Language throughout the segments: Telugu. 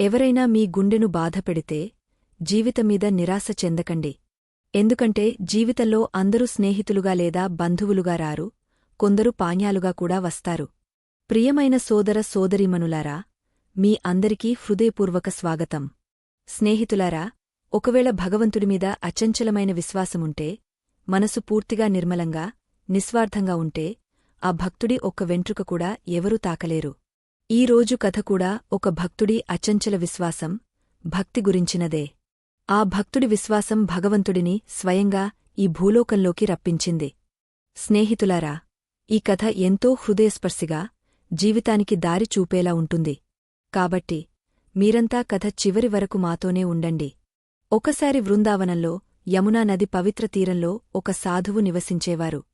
ఎవరైనా మీ గుండెను బాధపెడితే జీవితమీద నిరాశ చెందకండి. ఎందుకంటే జీవితంలో అందరూ స్నేహితులుగా లేదా బంధువులుగా రారు కొందరు పాణ్యాలుగా కూడా వస్తారు. ప్రియమైన సోదర సోదరీమనులారా మీ అందరికీ హృదయపూర్వక స్వాగతం. స్నేహితులారా ఒకవేళ భగవంతుడిమీద అచంచలమైన విశ్వాసముంటే మనసు పూర్తిగా నిర్మలంగా నిస్వార్థంగా ఉంటే ఆ భక్తుడి ఒక్క వెంట్రుక కూడా ఎవరూ తాకలేరు. ఈ రోజు కథ కూడా ఒక భక్తుడి అచంచల విశ్వాసం భక్తి గురించినదే. ఆ భక్తుడి విశ్వాసం భగవంతుడిని స్వయంగా ఈ భూలోకంలోకి రప్పించింది. స్నేహితులారా ఈ కథ ఎంతో హృదయస్పర్శిగా జీవితానికి దారి చూపేలా ఉంటుంది. కాబట్టి మీరంతా కథ చివరి వరకు మాతోనే ఉండండి. ఒకసారి వృందావనంలో యమునా నది పవిత్ర తీరంలో ఒక సాధువు నివసించేవారు.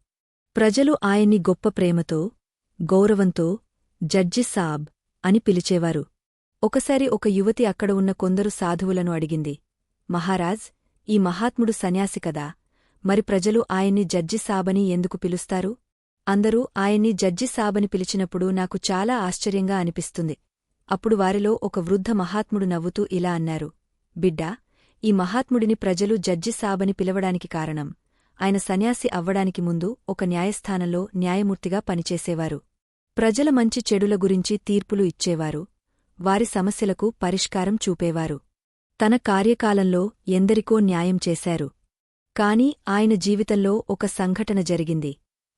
ప్రజలు ఆయన్ని గొప్ప ప్రేమతో గౌరవంతో జడ్జి సాబ్ అని పిలిచేవారు. ఒకసారి ఒక యువతి అక్కడ ఉన్న కొందరు సాధువులను అడిగింది మహారాజ్ ఈ మహాత్ముడు సన్యాసి కదా మరి ప్రజలు ఆయన్ని జడ్జి సాబని ఎందుకు పిలుస్తారు? అందరూ ఆయన్ని జడ్జి సాబని పిలిచినప్పుడు నాకు చాలా ఆశ్చర్యంగా అనిపిస్తుంది. అప్పుడు వారిలో ఒక వృద్ధ మహాత్ముడు నవ్వుతూ ఇలా అన్నారు బిడ్డా ఈ మహాత్ముడిని ప్రజలు జడ్జి సాబని పిలవడానికి కారణం ఆయన సన్యాసి అవ్వడానికి ముందు ఒక న్యాయస్థానంలో న్యాయమూర్తిగా పనిచేసేవారు. ప్రజల మంచి చెడుల గురించి తీర్పులు ఇచ్చేవారు. వారి సమస్యలకు పరిష్కారం చూపేవారు. తన కార్యకాలంలో ఎందరికో న్యాయం చేశారు. కాని ఆయన జీవితంలో ఒక సంఘటన జరిగింది.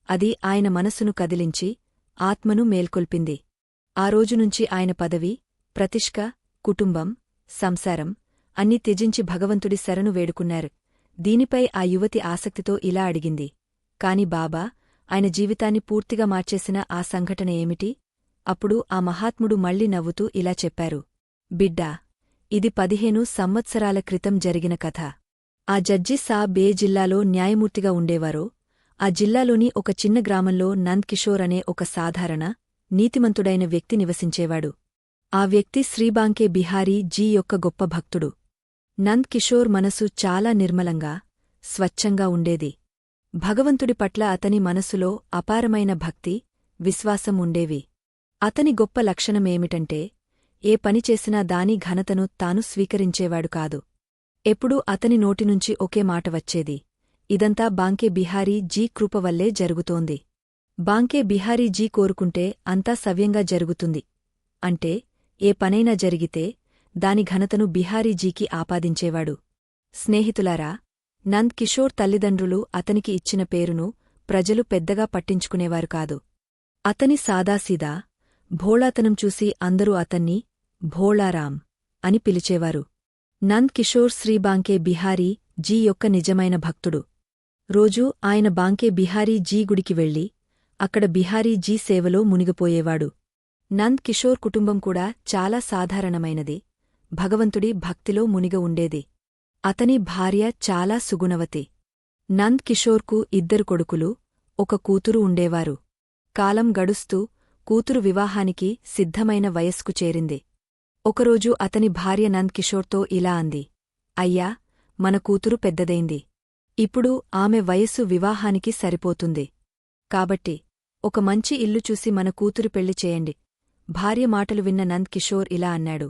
అది ఆయన మనసును కదిలించి ఆత్మను మేల్కొల్పింది. ఆ రోజునుంచి ఆయన పదవి ప్రతిష్క కుటుంబం సంసారం అన్నీ త్యజించి భగవంతుడి శరణు వేడుకున్నారు. దీనిపై ఆ యువతి ఆసక్తితో ఇలా అడిగింది. కాని బాబా ఆయన జీవితాన్ని పూర్తిగా మార్చేసిన ఆ సంఘటన ఏమిటి? అప్పుడు ఆ మహాత్ముడు మళ్ళీ నవ్వుతూ ఇలా చెప్పారు. బిడ్డా ఇది పదిహేను సంవత్సరాల క్రితం జరిగిన కథ. ఆ జడ్జి సాబ్ ఏ జిల్లాలో న్యాయమూర్తిగా ఉండేవారో. ఆ జిల్లాలోని ఒక చిన్న గ్రామంలో నంద్ కిషోర్ అనే ఒక సాధారణ నీతిమంతుడైన వ్యక్తి నివసించేవాడు. ఆ వ్యక్తి శ్రీబాంకే బిహారీ జీ యొక్క గొప్ప భక్తుడు. నంద్ కిషోర్ మనసు చాలా నిర్మలంగా స్వచ్ఛంగా ఉండేది. భగవంతుడి పట్ల అతని మనసులో అపారమైన భక్తి విశ్వాసం ఉండేవి. అతని గొప్ప లక్షణమేమిటంటే ఏ పని చేసినా దాని ఘనతను తాను స్వీకరించేవాడు కాదు. ఎప్పుడూ అతని నోటినుంచి ఒకే మాట వచ్చేది. ఇదంతా బాంకే బిహారీ జీ కృప వల్లే జరుగుతోంది. బాంకే బిహారీ జీ కోరుకుంటే అంతా సవ్యంగా జరుగుతుంది. అంటే ఏ పనైనా జరిగితే దాని ఘనతను బిహారీజీకి ఆపాదించేవాడు. స్నేహితులారా నంద్ కిషోర్ తల్లిదండ్రులు అతనికి ఇచ్చిన పేరును ప్రజలు పెద్దగా పట్టించుకునేవారు కాదు. అతని సాదాసీదా భోళాతనం చూసి అందరూ అతన్ని భోళారాం అని పిలిచేవారు. నంద్ కిషోర్ శ్రీబాంకే బిహారీ జీ యొక్క నిజమైన భక్తుడు. రోజూ ఆయన బాంకే బిహారీ జీ గుడికి వెళ్ళి అక్కడ బిహారీ జీ సేవలో మునిగిపోయేవాడు. నంద్ కిషోర్ కుటుంబం కూడా చాలా సాధారణమైనది. భగవంతుడి భక్తిలో మునిగ ఉండేది. అతని భార్య చాలా సుగుణవతి. నంద్ కిషోర్కు ఇద్దరు కొడుకులు ఒక కూతురు ఉండేవారు. కాలం గడుస్తూ కూతురు వివాహానికి సిద్ధమైన వయస్కు చేరింది. ఒకరోజు అతని భార్య నంద్ కిషోర్తో ఇలా అంది అయ్యా మన కూతురు పెద్దదైంది. ఇప్పుడు ఆమె వయస్సు వివాహానికి సరిపోతుంది. కాబట్టి ఒక మంచి ఇల్లు చూసి మన కూతురు పెళ్ళి చేయండి భార్య మాటలు విన్న నంద్ కిషోర్ ఇలా అన్నాడు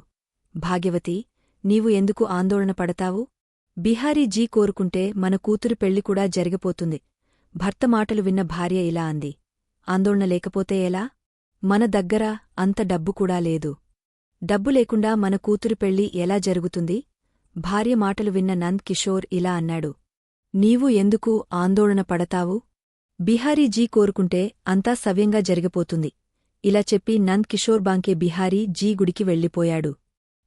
భాగ్యవతి నీవు ఎందుకు ఆందోళన పడతావు? బిహారీజీ కోరుకుంటే మన కూతురు పెళ్ళి కూడా జరిగిపోతుంది. భర్త మాటలు విన్న భార్య ఇలా అంది. ఆందోళన లేకపోతే ఎలా? మన దగ్గర అంత డబ్బు కూడా లేదు. డబ్బు లేకుండా మన కూతురు పెళ్ళి ఎలా జరుగుతుంది? భార్య మాటలు విన్న నంద్ కిషోర్ ఇలా అన్నాడు. నీవు ఎందుకు ఆందోళన పడతావు? బిహారీజీ కోరుకుంటే అంతా సవ్యంగా జరిగిపోతుంది. ఇలా చెప్పి నంద్ కిషోర్ బాంకే బిహారీ జీ గుడికి వెళ్ళిపోయాడు.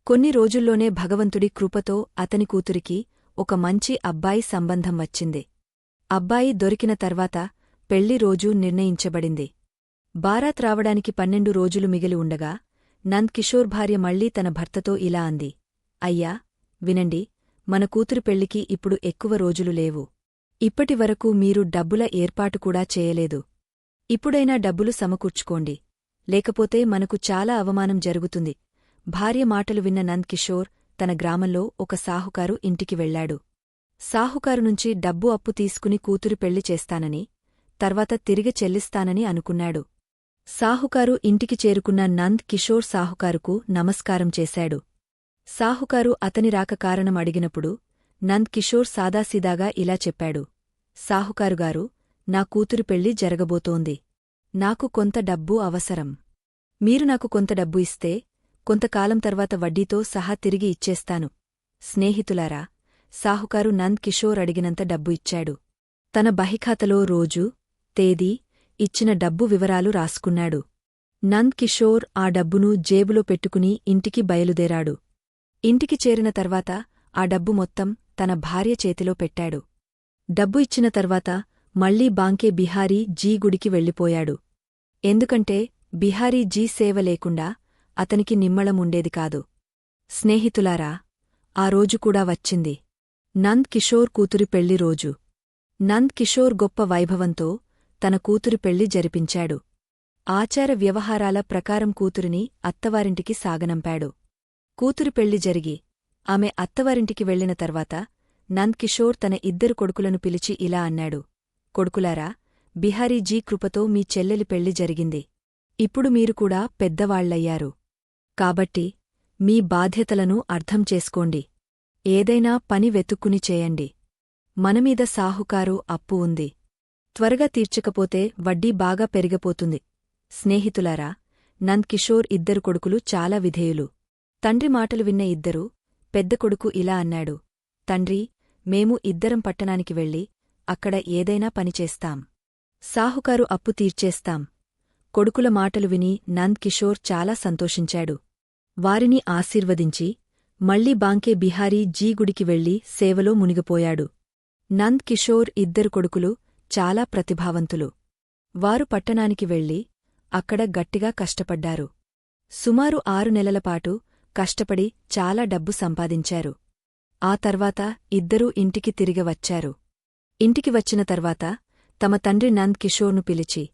కొన్ని రోజుల్లోనే భగవంతుడి కృపతో అతని కూతురికి ఒక మంచి అబ్బాయి సంబంధం వచ్చింది. అబ్బాయి దొరికిన తర్వాత పెళ్ళి రోజూ నిర్ణయించబడింది. బారాత్ రావడానికి పన్నెండు రోజులు మిగిలి ఉండగా నంద్ కిషోర్ భార్య మళ్ళీ తన భర్తతో ఇలా అంది. అయ్యా వినండి మన కూతురు పెళ్ళికి ఇప్పుడు ఎక్కువ రోజులు లేవు. ఇప్పటివరకు మీరు డబ్బుల ఏర్పాటు కూడా చేయలేదు. ఇప్పుడైనా డబ్బులు సమకూర్చుకోండి. లేకపోతే మనకు చాలా అవమానం జరుగుతుంది. భార్య మాటలు విన్న నంద్ కిషోర్ తన గ్రామంలో ఒక సాహుకారు ఇంటికి వెళ్ళాడు సాహుకారు నుంచి డబ్బు అప్పు తీసుకుని కూతురు పెళ్ళి చేస్తానని తర్వాత తిరిగి చెల్లిస్తానని అనుకున్నాడు. సాహుకారు ఇంటికి చేరుకున్న నంద్ కిషోర్ సాహుకారుకు నమస్కారం చేశాడు. సాహుకారు అతని రాక కారణం అడిగినప్పుడు నంద్ కిషోర్ సాదాసీదాగా ఇలా చెప్పాడు. సాహుకారుగారు నా కూతురు పెళ్ళి జరగబోతోంది. నాకు కొంత డబ్బు అవసరం. మీరు నాకు కొంత డబ్బు ఇస్తే కొంతకాలం తర్వాత వడ్డీతో సహా తిరిగి ఇచ్చేస్తాను. స్నేహితులారా సాహుకారు నంద్ కిషోర్ అడిగినంత డబ్బు ఇచ్చాడు. తన బహిఖాతలో రోజు తేదీ ఇచ్చిన డబ్బు వివరాలు రాసుకున్నాడు. నంద్ కిషోర్ ఆ డబ్బును జేబులో పెట్టుకుని ఇంటికి బయలుదేరాడు. ఇంటికి చేరిన తర్వాత ఆ డబ్బు మొత్తం తన భార్య చేతిలో పెట్టాడు. డబ్బు ఇచ్చిన తర్వాత మళ్ళీ బాంకే బిహారీ జీ గుడికి వెళ్ళిపోయాడు. ఎందుకంటే బిహారీ జీ సేవ లేకుండా అతనికి నిమ్మళముండేది కాదు. స్నేహితులారా ఆ రోజు కూడా వచ్చింది. నంద్ కిషోర్ కూతురి పెళ్ళి రోజు. నంద్ కిషోర్ గొప్ప వైభవంతో తన కూతురి పెళ్ళి జరిపించాడు. ఆచార వ్యవహారాల ప్రకారం కూతురిని అత్తవారింటికి సాగనంపాడు. కూతురి పెళ్ళి జరిగి ఆమె అత్తవారింటికి వెళ్ళిన తర్వాత నంద్ కిషోర్ తన ఇద్దరు కొడుకులను పిలిచి ఇలా అన్నాడు. కొడుకులారా బిహారీజీ కృపతో మీ చెల్లెలి పెళ్ళి జరిగింది. ఇప్పుడు మీరు కూడా పెద్దవాళ్ళయ్యారు కాబట్టి మీ బాధ్యతలను అర్థం చేసుకోండి. ఏదైనా పని వెతుక్కుని చేయండి. మనమీద సాహుకారు అప్పు ఉంది. త్వరగా తీర్చకపోతే వడ్డీ బాగా పెరిగిపోతుంది. స్నేహితులారా నంద్ కిషోర్ ఇద్దరు కొడుకులు చాలా విధేయులు. తండ్రి మాటలు విన్న ఇద్దరూ పెద్ద కొడుకు ఇలా అన్నాడు తండ్రి మేము ఇద్దరం పట్టణానికి వెళ్ళి అక్కడ ఏదైనా పనిచేస్తాం సాహుకారు అప్పు తీర్చేస్తాం. కొడుకుల మాటలు విని నంద్ కిషోర్ చాలా సంతోషించాడు. వారిని ఆశీర్వదించి మళ్ళీ బాంకే బిహారీ జీ గుడికి వెళ్ళి సేవలో మునిగిపోయాడు. నంద్ కిషోర్ ఇద్దరు కొడుకులు చాలా ప్రతిభావంతులు. వారు పట్టణానికి వెళ్ళి అక్కడ గట్టిగా కష్టపడ్డారు. సుమారు ఆరు నెలలపాటు కష్టపడి చాలా డబ్బు సంపాదించారు. ఆ తర్వాత ఇద్దరూ ఇంటికి తిరిగి వచ్చారు. ఇంటికి వచ్చిన తర్వాత తమ తండ్రి నంద్ కిషోర్ను పిలిచి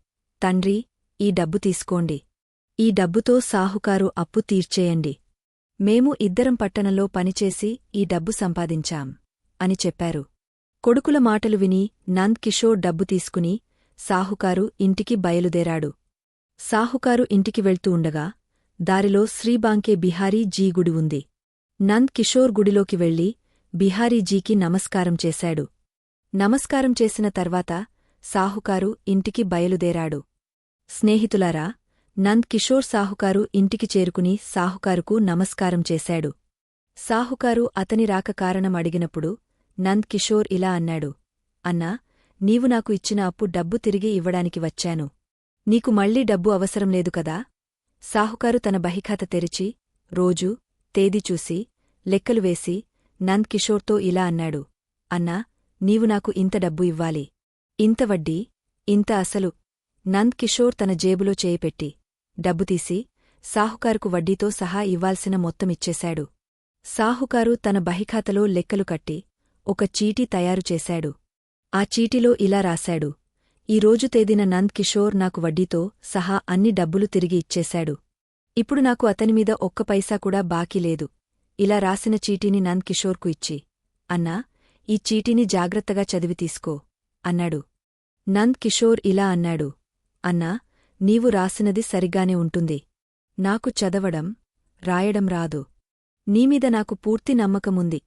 తండ్రి ఈ డబ్బు తీసుకోండి. ఈ డబ్బుతో సాహుకారు అప్పు తీర్చేయండి. మేము ఇద్దరం పట్టణంలో పనిచేసి ఈ డబ్బు సంపాదించాం అని చెప్పారు. కొడుకుల మాటలు విని నంద్ కిషోర్ డబ్బు తీసుకుని సాహుకారు ఇంటికి బయలుదేరాడు. సాహుకారు ఇంటికి వెళ్తూ ఉండగా దారిలో శ్రీబాంకే బిహారీ జీ గుడి ఉంది. నంద్ కిషోర్ గుడిలోకి వెళ్ళి బిహారీజీకి నమస్కారం చేశాడు. నమస్కారం చేసిన తర్వాత సాహుకారు ఇంటికి బయలుదేరాడు. స్నేహితులారా నంద్ కిషోర్ సాహుకారు ఇంటికి చేరుకుని సాహుకారుకు నమస్కారం చేశాడు. సాహుకారు అతని రాక కారణం అడిగినప్పుడు నంద్ కిషోర్ ఇలా అన్నాడు అన్నా నీవు నాకు ఇచ్చిన అప్పు డబ్బు తిరిగి ఇవ్వడానికి వచ్చాను. నీకు మళ్ళీ డబ్బు అవసరం లేదు కదా సాహుకారు తన బహిఖాత తెరిచి రోజూ తేదీ చూసి లెక్కలు వేసి నంద్ కిషోర్తో ఇలా అన్నాడు అన్నా నీవు నాకు ఇంత డబ్బు ఇవ్వాలి. ఇంత వడ్డీ ఇంత అసలు నంద్ కిషోర్ తన జేబులో చేయిపెట్టి డబ్బు తీసి సాహుకారుకు వడ్డీతో సహా ఇవ్వాల్సిన మొత్తమిచ్చేశాడు సాహుకారు తన బహిఖాతలో లెక్కలు కట్టి ఒక చీటీ తయారు చేశాడు. ఆ చీటిలో ఇలా రాశాడు ఈ రోజు తేదీన నంద్ కిషోర్ నాకు వడ్డీతో సహా అన్ని డబ్బులు తిరిగి ఇచ్చేశాడు. ఇప్పుడు నాకు అతనిమీద ఒక్క పైసా కూడా బాకీ లేదు. ఇలా రాసిన చీటీని నంద్ కిషోర్కు ఇచ్చి అన్నా ఈ చీటీని జాగ్రత్తగా చదివి తీసుకో అన్నాడు. నంద్ కిషోర్ ఇలా అన్నాడు అన్నా నీవు రాసినది సరిగ్గానే ఉంటుంది. నాకు చదవడం రాయడం రాదు. నీమీద నాకు పూర్తి నమ్మకముంది.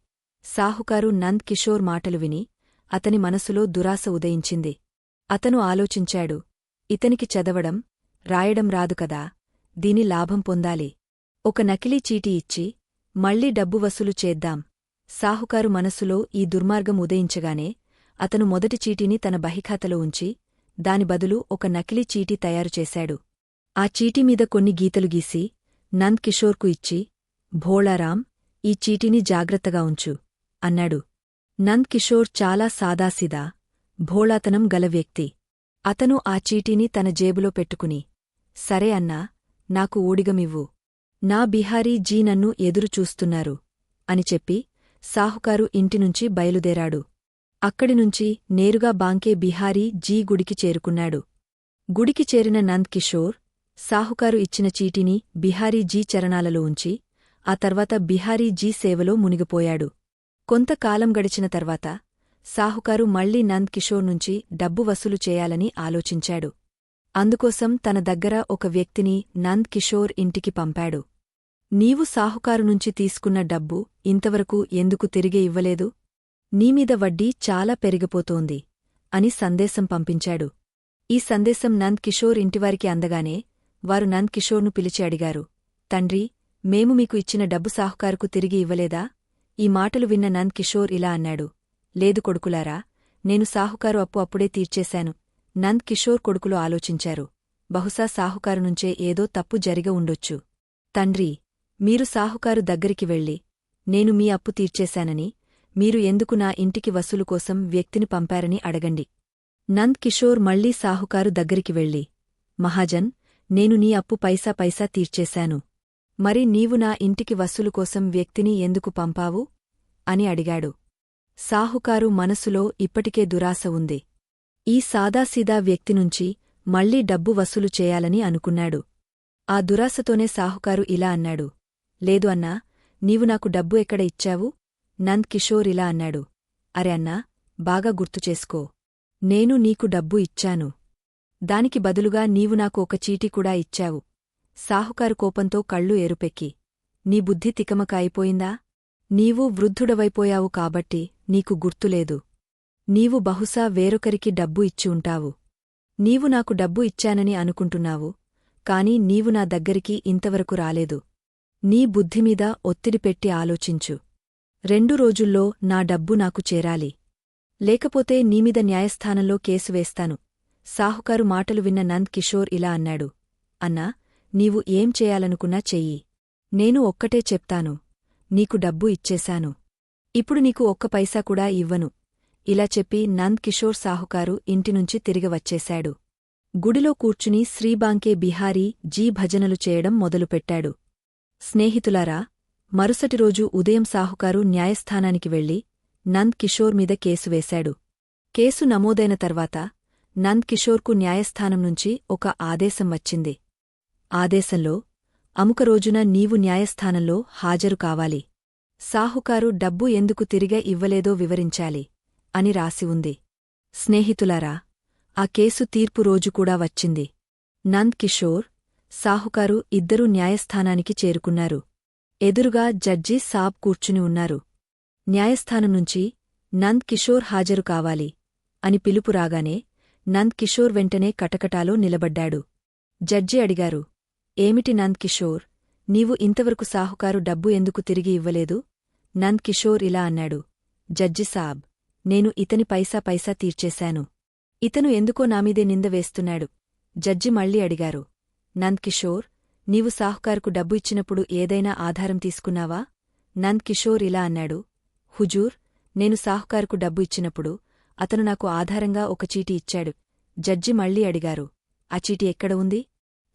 సాహుకారు నంద్ కిషోర్ మాటలు విని అతని మనసులో దురాశ ఉదయించింది. అతను ఆలోచించాడు ఇతనికి చదవడం రాయడం రాదు కదా దీని లాభం పొందాలి. ఒక నకిలీ చీటీ ఇచ్చి మళ్ళీ డబ్బు వసూలు చేద్దాం. సాహుకారు మనసులో ఈ దుర్మార్గం ఉదయించగానే అతను మొదటి చీటీని తన బహిఖాతలో ఉంచి దాని బదులు ఒక నకిలీ చీటీ తయారుచేశాడు ఆ చీటీమీద కొన్ని గీతలు గీసి నంద్ కిషోర్కు ఇచ్చి భోళారాం ఈ చీటీని జాగ్రత్తగా ఉంచు అన్నాడు. నంద్ కిషోర్ చాలా సాదాసిదా భోళాతనం గల వ్యక్తి. అతను ఆ చీటీని తన జేబులో పెట్టుకుని సరే అన్నా నాకు ఊడిగమివ్వు. నా బిహారీ జీ నన్ను ఎదురుచూస్తున్నారు అని చెప్పి సాహుకారు ఇంటినుంచి బయలుదేరాడు. అక్కడినుంచి నేరుగా బాంకే బిహారీ జీ గుడికి చేరుకున్నాడు. గుడికి చేరిన నంద్ కిషోర్ సాహుకారు ఇచ్చిన చీటిని బిహారీ జీ చరణాలలో ఉంచి ఆ తర్వాత బిహారీ జీ సేవలో మునిగిపోయాడు. కొంతకాలం గడిచిన తర్వాత సాహుకారు మళ్ళీ నంద్ కిషోర్ నుంచి డబ్బు వసూలు చేయాలని ఆలోచించాడు. అందుకోసం తన దగ్గర ఒక వ్యక్తిని నంద్ కిషోర్ ఇంటికి పంపాడు. నీవు సాహుకారు నుంచి తీసుకున్న డబ్బు ఇంతవరకు ఎందుకు తిరిగి ఇవ్వలేదు? నీమీద వడ్డీ చాలా పెరిగిపోతోంది అని సందేశం పంపించాడు. ఈ సందేశం నంద్ కిషోర్ ఇంటివారికి అందగానే వారు నంద్ కిషోర్ను పిలిచి అడిగారు. తండ్రి మేము మీకు ఇచ్చిన డబ్బు సాహుకారుకు తిరిగి ఇవ్వలేదా? ఈ మాటలు విన్న నంద్ కిషోర్ ఇలా అన్నాడు. లేదు కొడుకులారా నేను సాహుకారు అప్పు అప్పుడే తీర్చేశాను. నంద్ కిషోర్ కొడుకులు ఆలోచించారు. బహుశా సాహుకారు నుంచే ఏదో తప్పు జరిగ ఉండొచ్చు. తండ్రి మీరు సాహుకారు దగ్గరికి వెళ్ళి నేను మీ అప్పు తీర్చేశానని మీరు ఎందుకు నా ఇంటికి వసూలు కోసం వ్యక్తిని పంపారని అడగండి. నంద్ కిషోర్ మళ్ళీ సాహుకారు దగ్గరికి వెళ్ళి మహాజన్ నేను నీ అప్పు పైసా పైసా తీర్చేశాను. మరి నీవు నా ఇంటికి వసూలు కోసం వ్యక్తిని ఎందుకు పంపావు? అని అడిగాడు. సాహుకారు మనసులో ఇప్పటికే దురాశ ఉంది. ఈ సాదాసీదా వ్యక్తినుంచి మళ్ళీ డబ్బు వసూలు చేయాలని అనుకున్నాడు. ఆ దురాశతోనే సాహుకారు ఇలా అన్నాడు. లేదు అన్నా నీవు నాకు డబ్బు ఎక్కడ ఇచ్చావు? నంద్ కిషోర్ ఇలా అన్నాడు. అరే అన్నా బాగా గుర్తుచేసుకో నేను నీకు డబ్బు ఇచ్చాను. దానికి బదులుగా నీవు నాకు ఒక చీటీ కూడా ఇచ్చావు. సాహుకారు కోపంతో కళ్ళు ఎరుపెక్కి నీ బుద్ధి తికమక అయిపోయిందా నీవు వృద్ధుడవైపోయావు కాబట్టి నీకు గుర్తులేదు నీవు బహుశా వేరొకరికి డబ్బు ఇచ్చి ఉంటావు. నీవు నాకు డబ్బు ఇచ్చానని అనుకుంటున్నావు. కాని నీవు నా దగ్గరికి ఇంతవరకు రాలేదు. నీ బుద్ధిమీద ఒత్తిడి పెట్టి ఆలోచించు. రెండు రోజుల్లో నా డబ్బు నాకు చేరాలి. లేకపోతే నీమీద న్యాయస్థానంలో కేసు వేస్తాను. సాహుకారు మాటలు విన్న నంద్ కిషోర్ ఇలా అన్నాడు. అన్నా నీవు ఏం చేయాలనుకున్నా చెయ్యి. నేను ఒక్కటే చెప్తాను. నీకు డబ్బు ఇచ్చేశాను. ఇప్పుడు నీకు ఒక్క పైసా కూడా ఇవ్వను. ఇలా చెప్పి నంద్ కిషోర్ సాహుకారు ఇంటినుంచి తిరిగి వచ్చేశాడు. గుడిలో కూర్చుని శ్రీబాంకే బిహారీ జీ భజనలు చేయడం మొదలుపెట్టాడు. స్నేహితులారా మరుసటి రోజు ఉదయం సాహుకారు న్యాయస్థానానికి వెళ్ళి నంద్ కిషోర్ మీద కేసు వేశాడు. కేసు నమోదైన తర్వాత నంద్ కిషోర్కు న్యాయస్థానం నుంచి ఒక ఆదేశం వచ్చింది. ఆదేశంలో అముక రోజున నీవు న్యాయస్థానంలో హాజరు కావాలి. సాహుకారు డబ్బు ఎందుకు తిరిగా ఇవ్వలేదో వివరించాలి అని రాసి ఉంది. స్నేహితులారా ఆ కేసు తీర్పు రోజు కూడా వచ్చింది. నంద్ కిషోర్ సాహుకారు ఇద్దరూ న్యాయస్థానానికి చేరుకున్నారు. ఎదురుగా జడ్జి సాబ్ కూర్చుని ఉన్నారు. న్యాయస్థానం నుంచి నంద్ కిషోర్ హాజరు కావాలి అని పిలుపు రాగానే నంద్ కిషోర్ వెంటనే కటకటాలో నిలబడ్డాడు. జడ్జి అడిగారు ఏమిటి నంద్ కిషోర్? నీవు ఇంతవరకు సాహుకారు డబ్బు ఎందుకు తిరిగి ఇవ్వలేదు? నంద్ కిషోర్ ఇలా అన్నాడు జడ్జి సాబ్ నేను ఇతని పైసా పైసా తీర్చేశాను. ఇతను ఎందుకో నామీదే నింద వేస్తున్నాడు. జడ్జి మళ్ళీ అడిగారు నంద్ కిషోర్ నీవు సాహుకారుకు డబ్బు ఇచ్చినప్పుడు ఏదైనా ఆధారం తీసుకున్నావా? నంద్ కిషోర్ ఇలా అన్నాడు. హుజూర్ నేను సాహుకారుకు డబ్బు ఇచ్చినప్పుడు అతను నాకు ఆధారంగా ఒక చీటి ఇచ్చాడు. జడ్జి మళ్ళీ అడిగారు. ఆ చీటి ఎక్కడ ఉంది?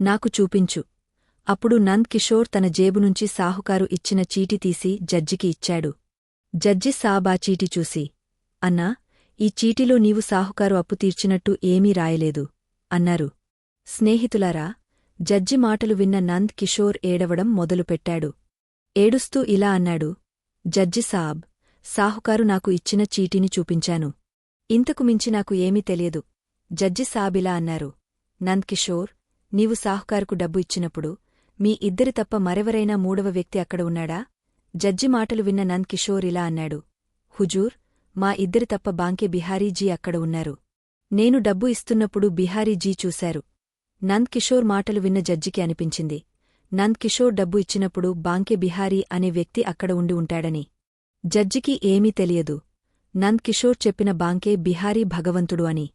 నాకు చూపించు. అప్పుడు నంద్ కిషోర్ తన జేబునుంచి సాహుకారు ఇచ్చిన చీటి తీసి జడ్జికి ఇచ్చాడు. జడ్జి సాబ్ ఆ చీటి చూసి అన్నా ఈ చీటిలో నీవు సాహుకారు అప్పు తీర్చినట్టు ఏమీ రాయలేదు అన్నారు. స్నేహితులారా జడ్జి మాటలు విన్న నంద్ కిషోర్ ఏడవడం మొదలుపెట్టాడు. ఏడుస్తూ ఇలా అన్నాడు జడ్జి సాబ్ సాహుకారు నాకు ఇచ్చిన చీటీని చూపించాను. ఇంతకు మించి నాకు ఏమీ తెలియదు. జడ్జి సాబిలా అన్నారు నంద్ కిషోర్ నీవు సాహుకారుకు డబ్బు ఇచ్చినప్పుడు మీ ఇద్దరి తప్ప మరెవరైనా మూడవ వ్యక్తి అక్కడ ఉన్నాడా? జడ్జి మాటలు విన్న నంద్ కిషోర్ ఇలా అన్నాడు హుజూర్ మా ఇద్దరి తప్ప బాంకే బిహారీజీ అక్కడ ఉన్నారు. నేను డబ్బు ఇస్తున్నప్పుడు బిహారీజీ చూశారు. నంద్ కిషోర్ మాటలు విన్న జడ్జికి అనిపించింది. నంద్ కిషోర్ డబ్బు ఇచ్చినప్పుడు బాంకే బిహారీ అనే వ్యక్తి అక్కడ ఉండి ఉంటాడని. జడ్జికి ఏమీ తెలియదు. నంద్ కిషోర్ చెప్పిన బాంకే బిహారీ భగవంతుడు అని.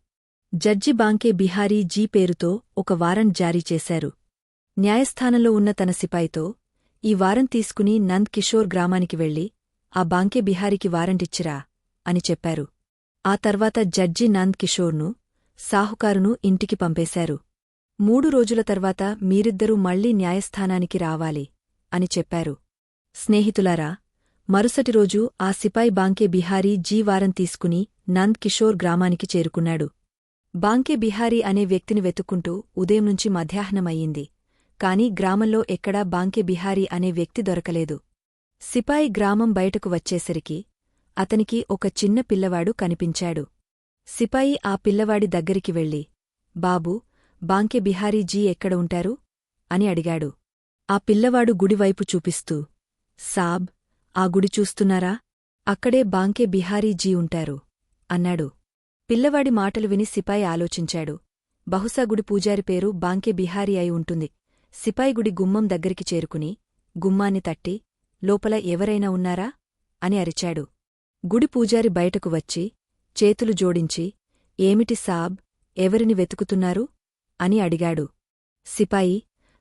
జడ్జి బాంకే బిహారీ జీ పేరుతో ఒక వారంట్ జారీ చేశారు. న్యాయస్థానంలో ఉన్న తన సిపాయితో ఈ వారం తీసుకుని నంద్ కిషోర్ గ్రామానికి వెళ్ళి ఆ బాంకే బిహారీకి వారంటిచ్చిరా అని చెప్పారు. ఆ తర్వాత జడ్జి నంద్ కిషోర్ను సాహుకారును ఇంటికి పంపేశారు. మూడు రోజుల తర్వాత మీరిద్దరూ మళ్ళీ న్యాయస్థానానికి రావాలి అని చెప్పారు. స్నేహితులారా మరుసటి రోజు ఆ సిపాయి బాంకే బిహారీ జీవారం తీసుకుని నంద్ కిషోర్ గ్రామానికి చేరుకున్నాడు. బాంకే బిహారీ అనే వ్యక్తిని వెతుక్కుంటూ ఉదయం నుంచి మధ్యాహ్నమయ్యింది. కాని గ్రామంలో ఎక్కడా బాంకే బిహారీ అనే వ్యక్తి దొరకలేదు. సిపాయి గ్రామం బయటకు వచ్చేసరికి అతనికి ఒక చిన్న పిల్లవాడు కనిపించాడు. సిపాయి ఆ పిల్లవాడి దగ్గరికి వెళ్ళి బాబూ బాంకే బిహారీజీ ఎక్కడ ఉంటారు? అని అడిగాడు. ఆ పిల్లవాడు గుడివైపు చూపిస్తూ సాబ్ ఆ గుడి చూస్తున్నారా? అక్కడే బాంకే బిహారీజీ ఉంటారు అన్నాడు. పిల్లవాడి మాటలు విని సిపాయి ఆలోచించాడు. బహుశా గుడి పూజారి పేరు బాంకే బిహారీ అయి ఉంటుంది. సిపాయి గుడి గుమ్మం దగ్గరికి చేరుకుని గుమ్మాన్ని తట్టి లోపల ఎవరైనా ఉన్నారా? అని అరిచాడు. గుడి పూజారి బయటకు వచ్చి చేతులు జోడించి ఏమిటి సాబ్ ఎవరిని వెతుకుతున్నారు? అని అడిగాడు. సిపాయి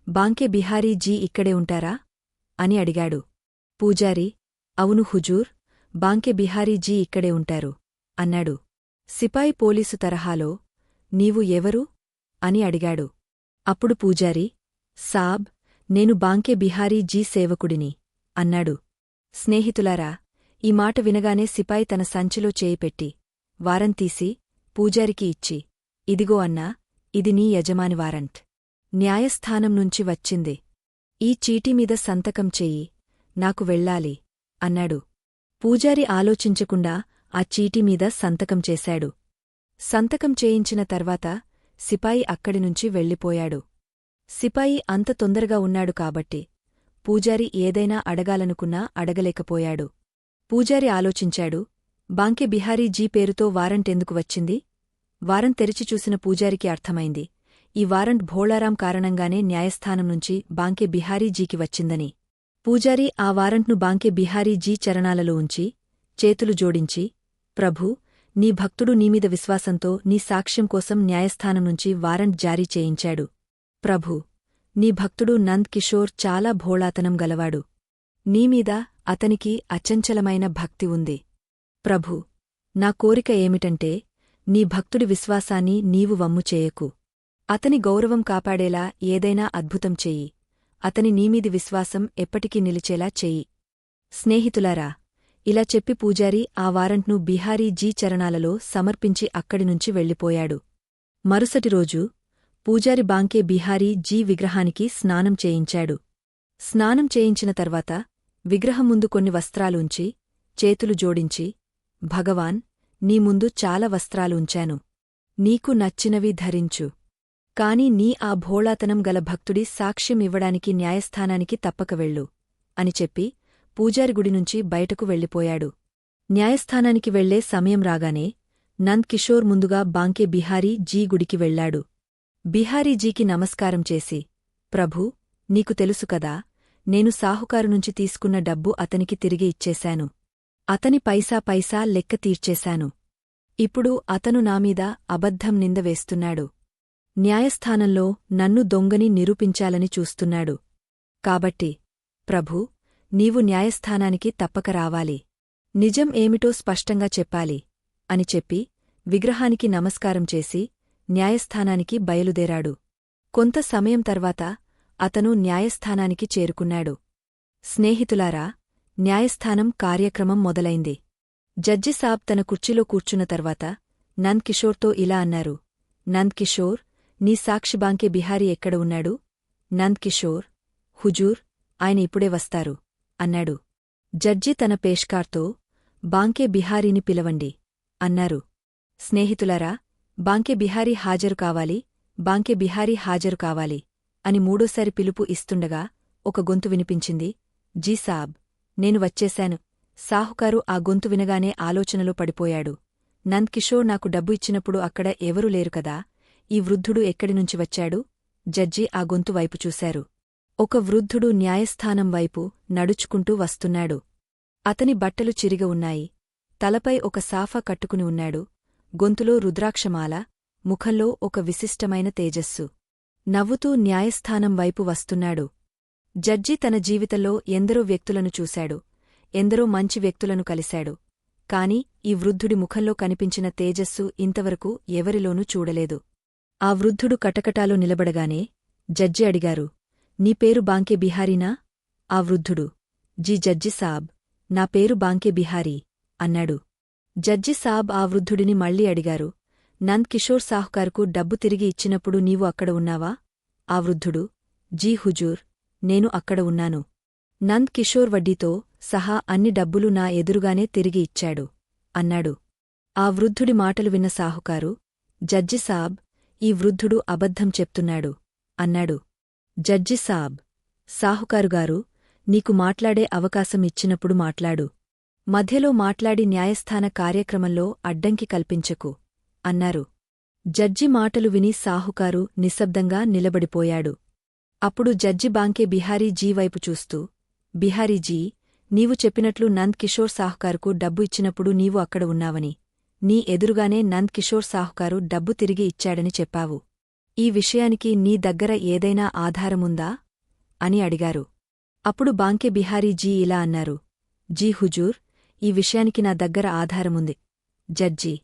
బాంకే బిహారీ జీ ఇక్కడే ఉంటారా? అని అడిగాడు. పూజారి అవును హుజూర్ బాంకే బిహారీ జీ ఇక్కడే ఉంటారు అన్నాడు. సిపాయి పోలీసు తరహాలో నీవు ఎవరు? అని అడిగాడు. అప్పుడు పూజారి సాబ్ నేను బాంకే బిహారీ జీ సేవకుడిని అన్నాడు. స్నేహితులారా ఈ మాట వినగానే సిపాయి తన సంచిలో చేయిపెట్టి వారం తీసి పూజారికి ఇచ్చి ఇదిగో అన్నా ఇది నీ యజమాని వారంట్. న్యాయస్థానం నుంచి వచ్చింది. ఈ చీటీమీద సంతకం చెయ్యి. నాకు వెళ్ళాలి. అన్నాడు. పూజారి ఆలోచించకుండా ఆ చీటీమీద సంతకం చేశాడు. సంతకం చేయించిన తర్వాత సిపాయి అక్కడినుంచి వెళ్ళిపోయాడు. సిపాయి అంత తొందరగా ఉన్నాడు కాబట్టి పూజారి ఏదైనా అడగాలనుకున్నా అడగలేకపోయాడు. పూజారి ఆలోచించాడు. బాంకే బిహారీ జీ పేరుతో వారంటెందుకు వచ్చింది? వారం తెరిచి చూసిన పూజారికి అర్థమైంది. ఈ వారంట్ భోళారాం కారణంగానే న్యాయస్థానం నుంచి బాంకే బిహారీజీకి వచ్చిందని. పూజారి ఆ వారంట్ను బాంకే బిహారీజీ చరణాలలో ఉంచి చేతులు జోడించి ప్రభూ నీ భక్తుడు నీమీద విశ్వాసంతో నీ సాక్ష్యం కోసం న్యాయస్థానం నుంచి వారంట్ జారీ చేయించాడు. ప్రభూ నీ భక్తుడు నంద్ కిషోర్ చాలా భోళాతనం గలవాడు. నీమీద అతనికి అచంచలమైన భక్తి ఉంది. ప్రభూ నా కోరిక ఏమిటంటే నీ భక్తుడి విశ్వాసాన్ని నీవు వమ్ము చేయకు. అతని గౌరవం కాపాడేలా ఏదైనా అద్భుతం చెయ్యి అతని నీమీది విశ్వాసం ఎప్పటికీ నిలిచేలా చెయ్యి స్నేహితులారా ఇలా చెప్పి పూజారి ఆ వారంట్ను బిహారీ జీ చరణాలలో సమర్పించి అక్కడినుంచి వెళ్ళిపోయాడు. మరుసటి రోజు పూజారి బాంకే బిహారీ జీ విగ్రహానికి స్నానం చేయించాడు. స్నానం చేయించిన తర్వాత విగ్రహం ముందు కొన్ని వస్త్రాలుంచి చేతులు జోడించి భగవాన్ నీ ముందు చాలా వస్త్రాలుంచాను. నీకు నచ్చినవి ధరించు. కాని నీ ఆ భోళాతనం గల భక్తుడి సాక్ష్యం ఇవ్వడానికి న్యాయస్థానానికి తప్పక వెళ్ళు అని చెప్పి పూజారి గుడి నుంచి బయటకు వెళ్ళిపోయాడు. న్యాయస్థానానికి వెళ్ళే సమయం రాగానే నంద్ కిషోర్ ముందుగా బాంకే బిహారీ జీ గుడికి వెళ్ళాడు బిహారీజీకి నమస్కారం చేసి ప్రభూ నీకు తెలుసు కదా నేను సాహుకారు నుంచి తీసుకున్న డబ్బు అతనికి తిరిగి ఇచ్చేశాను. అతని పైసా పైసా లెక్క తీర్చేశాను. ఇప్పుడు అతను నామీద అబద్ధం నింద వేస్తున్నాడు. న్యాయస్థానంలో నన్ను దొంగని నిరూపించాలని చూస్తున్నాడు. కాబట్టి ప్రభూ నీవు న్యాయస్థానానికి తప్పక రావాలి. నిజం ఏమిటో స్పష్టంగా చెప్పాలి అని చెప్పి విగ్రహానికి నమస్కారం చేసి న్యాయస్థానానికి బయలుదేరాడు. కొంత సమయం తర్వాత అతను న్యాయస్థానానికి చేరుకున్నాడు. స్నేహితులారా న్యాయస్థానం కార్యక్రమం మొదలైంది. జడ్జి సాబ్ తన కుర్చీలో కూర్చున్న తర్వాత నంద్ కిషోర్తో ఇలా అన్నారు నంద్ కిషోర్ నీ సాక్షిబాంకే బిహారీ ఎక్కడ ఉన్నాడు? నంద్ కిషోర్ హుజూర్ ఆయన ఇప్పుడే వస్తారు అన్నాడు. జడ్జి తన పేష్కార్తో బాంకే బిహారీని పిలవండి అన్నారు. స్నేహితులారా బాంకే బిహారీ హాజరు కావాలి బాంకే బిహారీ హాజరు కావాలి అని మూడోసారి పిలుపు ఇస్తుండగా ఒక గొంతు వినిపించింది జీ సాబ్ నేను వచ్చేశాను. సాహుకారు ఆ గొంతు వినగానే ఆలోచనలో పడిపోయాడు. నంద్కిషోర్ నాకు డబ్బు ఇచ్చినప్పుడు అక్కడ ఎవరూ లేరు కదా? ఈ వృద్ధుడు ఎక్కడినుంచి వచ్చాడు? జడ్జి ఆ గొంతు వైపు చూశారు. ఒక వృద్ధుడు న్యాయస్థానం వైపు నడుచుకుంటూ వస్తున్నాడు. అతని బట్టలు చిరిగ ఉన్నాయి. తలపై ఒక సాఫా కట్టుకుని ఉన్నాడు. గొంతులో రుద్రాక్షమాల ముఖంలో ఒక విశిష్టమైన తేజస్సు. నవ్వుతూ న్యాయస్థానం వైపు వస్తున్నాడు. జడ్జి తన జీవితంలో ఎందరో వ్యక్తులను చూశాడు ఎందరో మంచి వ్యక్తులను కలిశాడు. కాని ఈ వృద్ధుడి ముఖంలో కనిపించిన తేజస్సు ఇంతవరకు ఎవరిలోనూ చూడలేదు. ఆ వృద్ధుడు కటకటాలో నిలబడగానే జడ్జి అడిగారు నీ పేరు బాంకే బిహారీనా? ఆ వృద్ధుడు. జీ జడ్జి సాబ్. నా పేరు బాంకే బిహారీ అన్నాడు. జడ్జి సాబ్ ఆ వృద్ధుడిని మళ్ళీ అడిగారు నంద్ కిషోర్ సాహుకారుకు డబ్బు తిరిగి ఇచ్చినప్పుడు నీవు అక్కడ ఉన్నావా? ఆ వృద్ధుడు. జీ హుజూర్. నేను అక్కడ ఉన్నాను. నంద్ కిషోర్ వడ్డీతో సహా అన్ని డబ్బులు నా ఎదురుగానే తిరిగి ఇచ్చాడు. అన్నాడు. ఆ వృద్ధుడి మాటలు విన్న సాహుకారు జడ్జి సాబ్ ఈ వృద్ధుడు అబద్ధం చెప్తున్నాడు. అన్నాడు. జడ్జి సాబ్ సాహుకారుగారు నీకు మాట్లాడే అవకాశం ఇచ్చినప్పుడు మాట్లాడు. మధ్యలో మాట్లాడి న్యాయస్థాన కార్యక్రమంలో అడ్డంకి కల్పించకు. అన్నారు. జడ్జి మాటలు విని సాహుకారు నిశ్శబ్దంగా నిలబడిపోయాడు. అప్పుడు జడ్జి బాంకే బిహారీజీ వైపు చూస్తూ బిహారీజీ నీవు చెప్పినట్లు నంద్ కిషోర్ సాహుకారుకు డబ్బు ఇచ్చినప్పుడు నీవు అక్కడ ఉన్నావని. నీ ఎదురుగానే నంద్ కిషోర్ సాహుకారు డబ్బు తిరిగి ఇచ్చాడని చెప్పావు. ఈ విషయానికి నీ దగ్గర ఏదైనా ఆధారముందా అని అడిగారు. అప్పుడు బాంకే బిహారీజీ ఇలా అన్నారు. జీ హుజూర్ ఈ విషయానికి నా దగ్గర ఆధారముంది. జడ్జి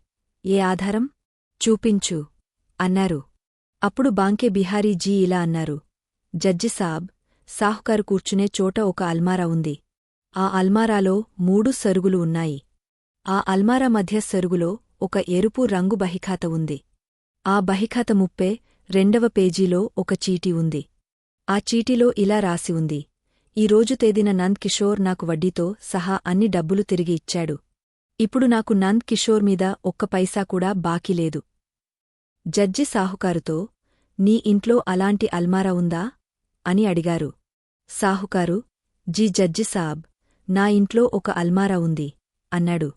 ఏ ఆధారం? చూపించు అన్నారు. అప్పుడు బాంకే బిహారీజీ ఇలా అన్నారు. జడ్జి సాబ్ సాహుకారు కూర్చునే చోట ఒక అల్మారా ఉంది. ఆ అల్మారాలో మూడు సరుగులు ఉన్నాయి. ఆ అల్మారా మధ్య సరుగులో ఒక ఎరుపు రంగు బహిఖాత ఉంది. ఆ బహిఖాత ముప్పే రెండవ పేజీలో ఒక చీటీ ఉంది. ఆ చీటీలో ఇలా రాసి ఉంది. ఈ రోజు తేదీన నంద్ కిషోర్ నాకు వడ్డీతో సహా అన్ని డబ్బులు తిరిగి ఇచ్చాడు. ఇప్పుడు నాకు నంద్ కిషోర్ మీద ఒక్క పైసా కూడా బాకీ లేదు. జడ్జి సాహుకారుతో నీ ఇంట్లో అలాంటి అల్మారా ఉందా? అని అడిగారు. సాహుకారు జీ జడ్జి సాబ్ నా ఇంట్లో ఒక అల్మారా ఉంది అన్నాడు.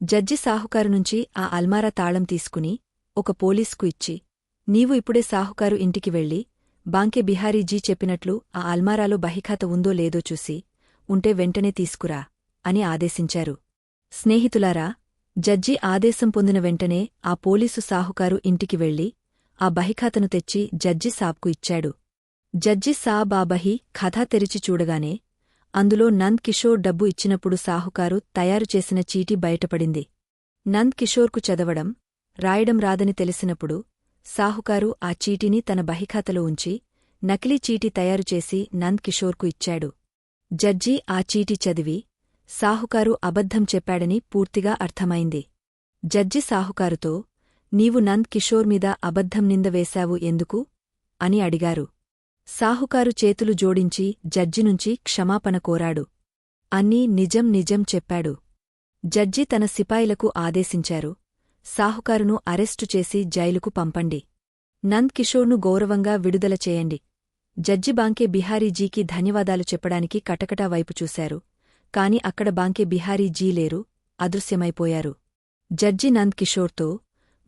జడ్జి సాహుకారు నుంచి ఆ అల్మారా తాళం తీసుకుని ఒక పోలీస్కు ఇచ్చి నీవు ఇప్పుడే సాహుకారు ఇంటికి వెళ్ళి బాంకే బిహారీజీ చెప్పినట్లు ఆ అల్మారాలో బహిఖాత ఉందో లేదో చూసి ఉంటే వెంటనే తీసుకురా అని ఆదేశించారు. స్నేహితులారా జడ్జి ఆదేశం పొందిన వెంటనే ఆ పోలీసు సాహుకారు ఇంటికి వెళ్ళి ఆ బహిఖాతను తెచ్చి జడ్జి సాబ్కు ఇచ్చాడు. జడ్జి సాబాబహి కథ తెరిచి చూడగానే అందులో నంద్ కిషోర్ డబ్బు ఇచ్చినప్పుడు సాహుకారు తయారు చేసిన చీటీ బయటపడింది. నంద్ కిషోర్కు చదవడం రాయడం రాదని తెలిసినప్పుడు సాహుకారు ఆ చీటీని తన బహిఖాతలో ఉంచి నకిలీ చీటీ తయారుచేసి నంద్ కిషోర్కు ఇచ్చాడు. జడ్జి ఆ చీటీ చదివి సాహుకారు అబద్ధం చెప్పాడని పూర్తిగా అర్థమైంది. జడ్జి సాహుకారుతో నీవు నంద్ కిషోర్ మీద అబద్ధం నింద వేశావు ఎందుకు? అని అడిగారు. సాహుకారు చేతులు జోడించి జడ్జి నుంచి క్షమాపణ కోరాడు. అన్నీ నిజం నిజం చెప్పాడు. జడ్జి తన సిపాయిలకు ఆదేశించారు. సాహుకారును అరెస్టు చేసి జైలుకు పంపండి. నంద్ కిషోర్ను గౌరవంగా విడుదల చేయండి. జడ్జి బాంకే బిహారీజీకి ధన్యవాదాలు చెప్పడానికి కటకటా వైపు చూశారు. కాని అక్కడ బాంకే బిహారీజీ లేరు అదృశ్యమైపోయారు. జడ్జి నంద్ కిషోర్తో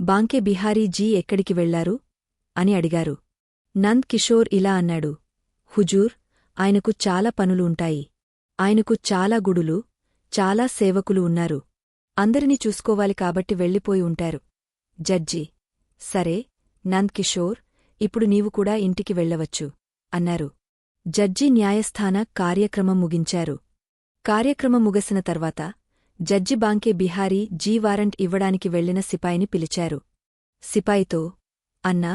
బాంకే బిహారీజీ ఎక్కడికి వెళ్ళారు? అని అడిగారు. నంద్ కిషోర్ ఇలా అన్నాడు. హుజూర్ ఆయనకు చాలా పనులు ఉంటాయి ఆయనకు చాలా గుడులు చాలా సేవకులు ఉన్నారు. అందరినీ చూసుకోవాలి కాబట్టి వెళ్ళిపోయి ఉంటారు. జడ్జి సరే నంద్ కిషోర్ ఇప్పుడు నీవు కూడా ఇంటికి వెళ్ళవచ్చు అన్నారు. జడ్జి న్యాయస్థాన కార్యక్రమం ముగించారు. కార్యక్రమం ముగసిన తర్వాత జడ్జి బాంకే బిహారీ జీ వారంట్ ఇవ్వడానికి వెళ్ళిన సిపాయిని పిలిచారు. సిపాయితో అన్నా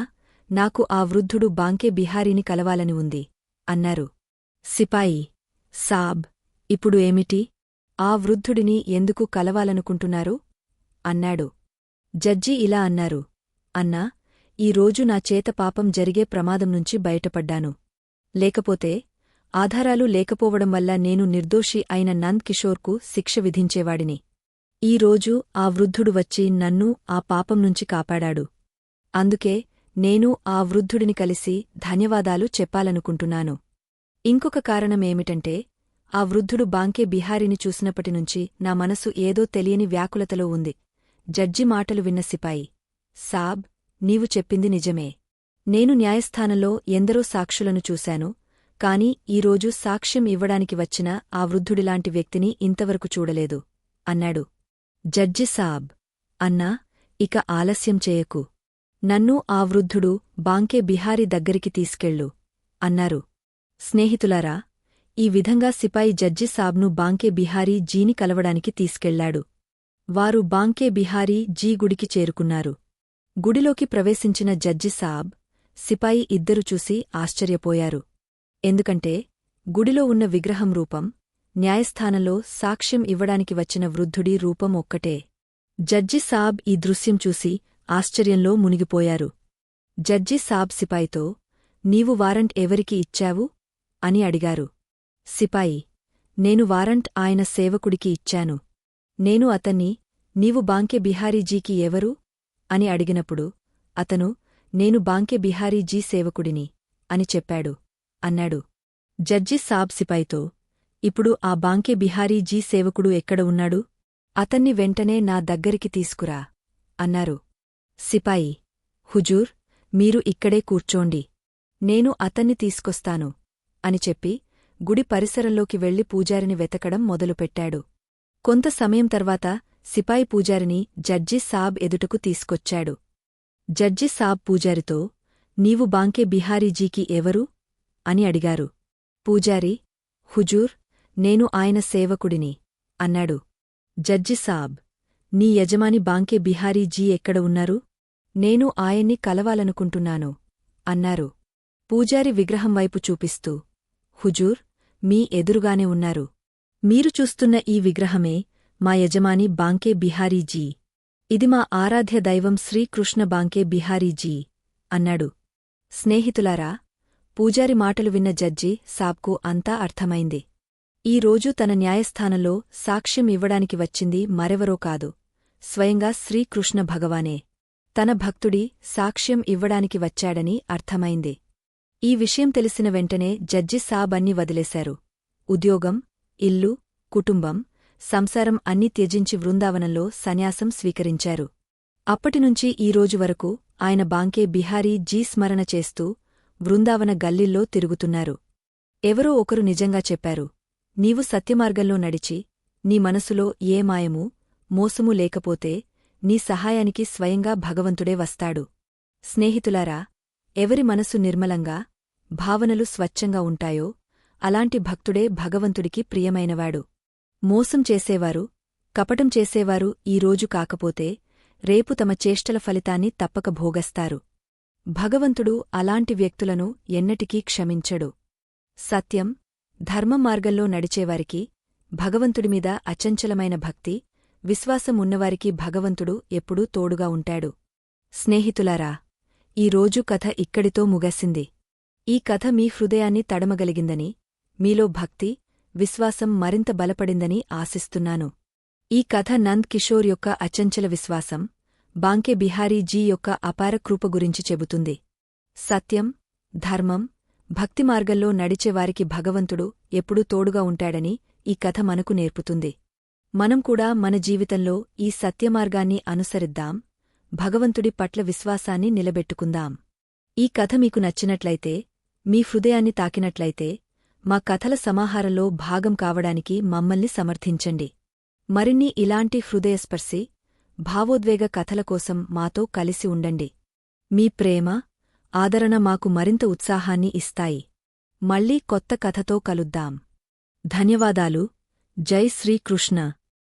నాకు ఆ వృద్ధుడు బాంకే బిహారీని కలవాలని ఉంది అన్నారు. సిపాయి సాబ్ ఇప్పుడు ఏమిటి? ఆ వృద్ధుడిని ఎందుకు కలవాలనుకుంటున్నారు? అన్నాడు. జడ్జి ఇలా అన్నారు. అన్నా ఈరోజు నా చేత పాపం జరిగే ప్రమాదం నుంచి బయటపడ్డాను. లేకపోతే ఆధారాలు లేకపోవడం వల్ల నేను నిర్దోషి అయిన నంద్ కిషోర్కు శిక్ష విధించేవాడిని. ఈరోజు ఆ వృద్ధుడు వచ్చి నన్ను ఆ పాపం నుంచి కాపాడాడు. అందుకే నేను ఆ వృద్ధుడిని కలిసి ధన్యవాదాలు చెప్పాలనుకుంటున్నాను. ఇంకొక కారణమేమిటంటే ఆ వృద్ధుడు బాంకే బిహారీని చూసినప్పటినుంచి నా మనసు ఏదో తెలియని వ్యాకులతలో ఉంది. జడ్జి మాటలు విన్న సిపాయి సాబ్ నీవు చెప్పింది నిజమే. నేను న్యాయస్థానంలో ఎందరో సాక్షులను చూశాను కాని ఈరోజు సాక్ష్యం ఇవ్వడానికి వచ్చిన ఆ వృద్ధుడిలాంటి వ్యక్తిని ఇంతవరకు చూడలేదు అన్నాడు. జడ్జి సాబ్ అన్నా ఇక ఆలస్యం చేయకు. నన్ను ఆ వృద్ధుడు బాంకే బిహారీ దగ్గరికి తీసుకెళ్ళు అన్నారు. స్నేహితులారా ఈ విధంగా సిపాయి జడ్జి సాబ్ను బాంకే బిహారీ జీని కలవడానికి తీసుకెళ్ళాడు. వారు బాంకే బిహారీ జీ గుడికి చేరుకున్నారు. గుడిలోకి ప్రవేశించిన జడ్జి సాబ్ సిపాయి ఇద్దరు చూసి ఆశ్చర్యపోయారు. ఎందుకంటే గుడిలో ఉన్న విగ్రహం రూపం న్యాయస్థానంలో సాక్ష్యం ఇవ్వడానికి వచ్చిన వృద్ధుడి రూపం ఒక్కటే. జడ్జి సాబ్ ఈ దృశ్యం చూసి ఆశ్చర్యంలో మునిగిపోయారు. జడ్జి సాబ్ సిపాయితో నీవు వారంట్ ఎవరికి ఇచ్చావు? అని అడిగారు. సిపాయి నేను వారంట్ ఆయన సేవకుడికి ఇచ్చాను. నేను అతన్ని నీవు బాంకే బిహారీజీకి ఎవరు? అని అడిగినప్పుడు అతను నేను బాంకే బిహారీజీ సేవకుడిని అని చెప్పాడు అన్నాడు. జడ్జి సాబ్ సిపాయితో ఇప్పుడు ఆ బాంకే బిహారీజీ సేవకుడు ఎక్కడ ఉన్నాడు? అతన్ని వెంటనే నా దగ్గరికి తీసుకురా అన్నారు. సిపాయి హుజూర్ మీరు ఇక్కడే కూర్చోండి. నేను అతన్ని తీసుకొస్తాను అని చెప్పి గుడి పరిసరంలోకి వెళ్ళి పూజారిని వెతకడం మొదలుపెట్టాడు. కొంత సమయం తర్వాత సిపాయి పూజారిని జడ్జి సాబ్ ఎదుటకు తీసుకొచ్చాడు. జడ్జి సాబ్ పూజారితో నీవు బాంకే బిహారీజీకి ఎవరు అని అడిగారు. పూజారి హుజూర్ నేను ఆయన సేవకుడిని అన్నాడు. జడ్జి సాబ్ నీ యజమాని బాంకే బిహారీజీ ఎక్కడ ఉన్నారు? నేను ఆయన్ని కలవాలనుకుంటున్నాను అన్నారు. పూజారి విగ్రహం వైపు చూపిస్తూ హుజూర్ మీ ఎదురుగానే ఉన్నారు. మీరు చూస్తున్న ఈ విగ్రహమే మా యజమాని బాంకే బిహారీజీ ఇది మా ఆరాధ్య దైవం శ్రీకృష్ణ బాంకే బిహారీజీ అన్నాడు. స్నేహితులారా పూజారి మాటలు విన్న జడ్జి సాబ్కు అంతా అర్థమైంది. ఈ రోజు తన న్యాయస్థానంలో సాక్ష్యం ఇవ్వడానికి వచ్చింది మరెవరో కాదు స్వయంగా శ్రీకృష్ణ భగవానే. తన భక్తుడి సాక్ష్యం ఇవ్వడానికి వచ్చాడని అర్థమైంది. ఈ విషయం తెలిసిన వెంటనే జడ్జి సాబ్ అన్ని వదిలేశారు. ఉద్యోగం ఇల్లు కుటుంబం సంసారం అన్నీ త్యజించి వృందావనంలో సన్యాసం స్వీకరించారు. అప్పటినుంచి ఈ రోజు వరకు ఆయన బాంకే బిహారీ జీ స్మరణ చేస్తూ వృందావన గల్లిల్లో తిరుగుతున్నారు. ఎవరో ఒకరు నిజంగా చెప్పారు నీవు సత్యమార్గంలో నడిచి నీ మనసులో ఏ మాయమూ మోసమూ లేకపోతే నీ సహాయానికి స్వయంగా భగవంతుడే వస్తాడు. స్నేహితులారా ఎవరి మనసు నిర్మలంగా భావనలు స్వచ్ఛంగా ఉంటాయో అలాంటి భక్తుడే భగవంతుడికి ప్రియమైనవాడు. మోసం చేసేవారు కపటం చేసేవారు ఈ రోజు కాకపోతే రేపు తమ చేష్టల ఫలితాన్ని తప్పక భోగస్తారు. భగవంతుడు అలాంటి వ్యక్తులను ఎన్నటికీ క్షమించడు. సత్యం ధర్మం మార్గంలో నడిచేవారికి భగవంతుడిమీద అచంచలమైన భక్తి విశ్వాసం ఉన్నవారికి భగవంతుడు ఎప్పుడూ తోడుగా ఉంటాడు. స్నేహితులారా ఈ రోజు కథ ఇక్కడితో ముగసింది. ఈ కథ మీ హృదయాన్ని తడమగలిగిందని మీలో భక్తి విశ్వాసం మరింత బలపడిందని ఆశిస్తున్నాను. ఈ కథ నంద్ కిషోర్ యొక్క అచంచల విశ్వాసం బాంకే బిహారీ జీ యొక్క అపార కృప గురించి చెబుతుంది. సత్యం ధర్మం భక్తి మార్గంలో నడిచేవారికి భగవంతుడు ఎప్పుడూ తోడుగా ఉంటాడని ఈ కథ మనకు నేర్పుతుంది. మనం కూడా మన జీవితంలో ఈ సత్యమార్గాన్ని అనుసరిద్దాం భగవంతుడి పట్ల విశ్వాసాన్ని నిలబెట్టుకుందాం. ఈ కథ మీకు నచ్చినట్లయితే మీ హృదయాన్ని తాకినట్లయితే మా కథల సమాహారంలో భాగం కావడానికి మమ్మల్ని సమర్థించండి. మరిన్ని ఇలాంటి హృదయస్పర్శి భావోద్వేగ కథల కోసం మాతో కలిసి ఉండండి. మీ ప్రేమ ఆదరణ మాకు మరింత ఉత్సాహాన్ని ఇస్తాయి. మళ్ళీ కొత్త కథతో కలుద్దాం. ధన్యవాదాలు. జై శ్రీకృష్ణ.